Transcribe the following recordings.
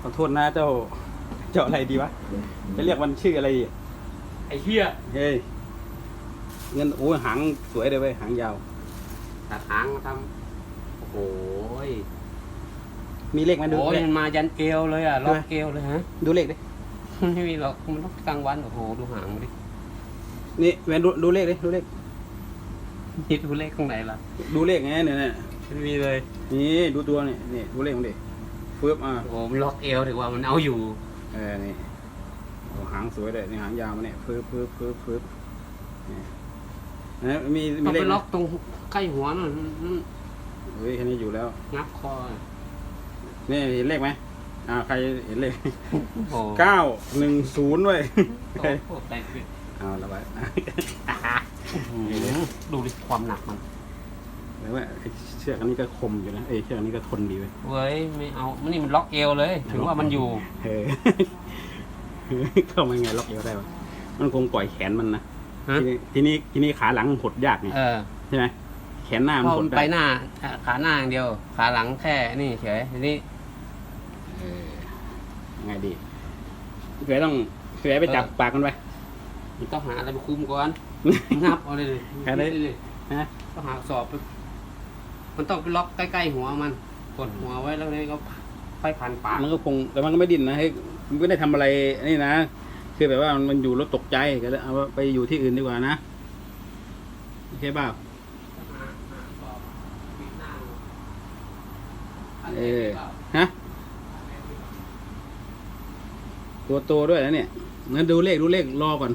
ขอโทษนะเจ้าเจ้าอะไรดีวะจะเรียกมันชื่ออะไรดีไอ้เหี้ยเฮ้ยเงินโอ้ยหางสวยเลยเว้ยหางยาว ตัดหางมาทำโอ้โหยมีเลขไหมดูโอ้ยเลข มันมายันเกลียวเลยอะล็อกเกลียวเลยฮะ ดูเลขดิไม่มีหรอกมันล็อกกลางวันโอ้โหดูหางมันดินี่แวนดูดูเลขดิดูเลขนี่ดูเลขข้างไหนล่ะดูเลขไงเนี่ยเนี่ยไม่มีเลยนี่ดูตัวนี่นี่ดูเลขของดิ เฟืบอ่าโอ้โหมันล็อกเอวถือว่ามันเอาอยู่ เออนี่โอ้หางสวยเลยนี่หางยาวมาเนี่ยเฟืบเฟืบเฟืบเฟืบนี่นะมีมีต้องเลไปขล็อกตรงใกล้หัวนั่นนั่นเฮ้ยแค่นี้อยู่แล้ว งับคอนี่เห็นเลขไหมอ่าใครเห็นเลขโอ้โหเก้าหนึ่งศูนย์เว้ยโอ้โหแต่คือเอาละไว้ ดูดิความหนักมัน แล้วว่าไอ้เชือกอันนี้ก็คมอยู่นะเอ้ยเชือกอันนี้ก็ทนดีเว้ยเว้ยไม่เอามันนี่มันล็อกเอวเลยถือว่ามันอยู่ เออ เข้ามาไงล็อกเอวได้วะมันคงปล่อยแขนมันนะฮะ ทีนี้ทีนี้ทีนี้ขาหลังหดยากไงเออใช่ไหมแขนหน้าเพมันราะหมัดนได้ไปหน้าขาหน้าอย่างเดียว ขาหลังแค่นี่เฉยทีนี้เออยังไงดีเสือต้องเสือไปจับปากมันไปมันต้องหาอะไรมาคุมก่อน งับเอาเลยเลยแค่นั้นเลยนะต้องหาสอบไป มันต้องไปล็อกใกล้ๆหัวมันกดหัวไว้แล้วนี่ก็ไปพันปาก มันก็คงแต่มันก็ไม่ดิ้นนะเฮ้มันไม่ได้ทำอะไรนี่นะคือแบบว่ามันอยู่แล้วตกใจก็เลยเอาไปอยู่ที่อื่นดีกว่านะโอเคป่าเออฮะตัวโตด้วยนะเนี่ยงั้นดูเลขดูเลขรอก่อน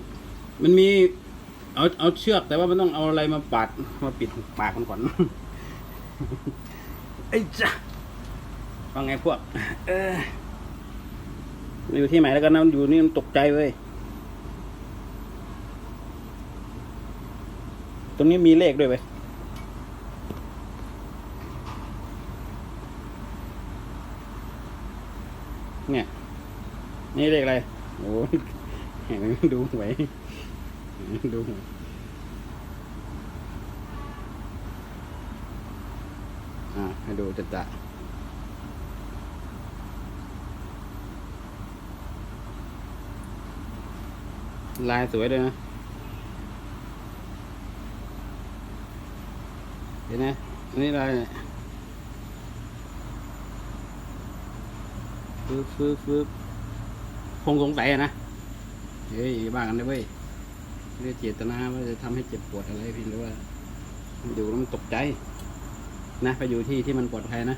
มันมี เอาเอาเชือกแต่ว่ามันต้องเอาอะไรมาปัดมาปิดปากมันก่อน ไอ้จ้ะว่าไงพวก เออมันอยู่ที่ไหนแล้วกันนะมันอยู่นี่มันตกใจเว้ย ตรงนี้มีเลขด้วยเว้ยเนี่ย นี่เลขอะไร โอ้ยเห็นดูหวยดูหวย อ่าให้ดูจัดจะลายสวยเลยนะเห็นไหมอันนี้ลายฟึบฟึบฟึบคงสงสัยนะ เฮ้ยบ้ากันนะเว้ยไม่ได้เจตนาว่าจะทำให้เจ็บปวดอะไรพี่หรือว่า ดูแล้วมันตกใจ นะไปอยู่ที่ที่มันปลอดภัยนะ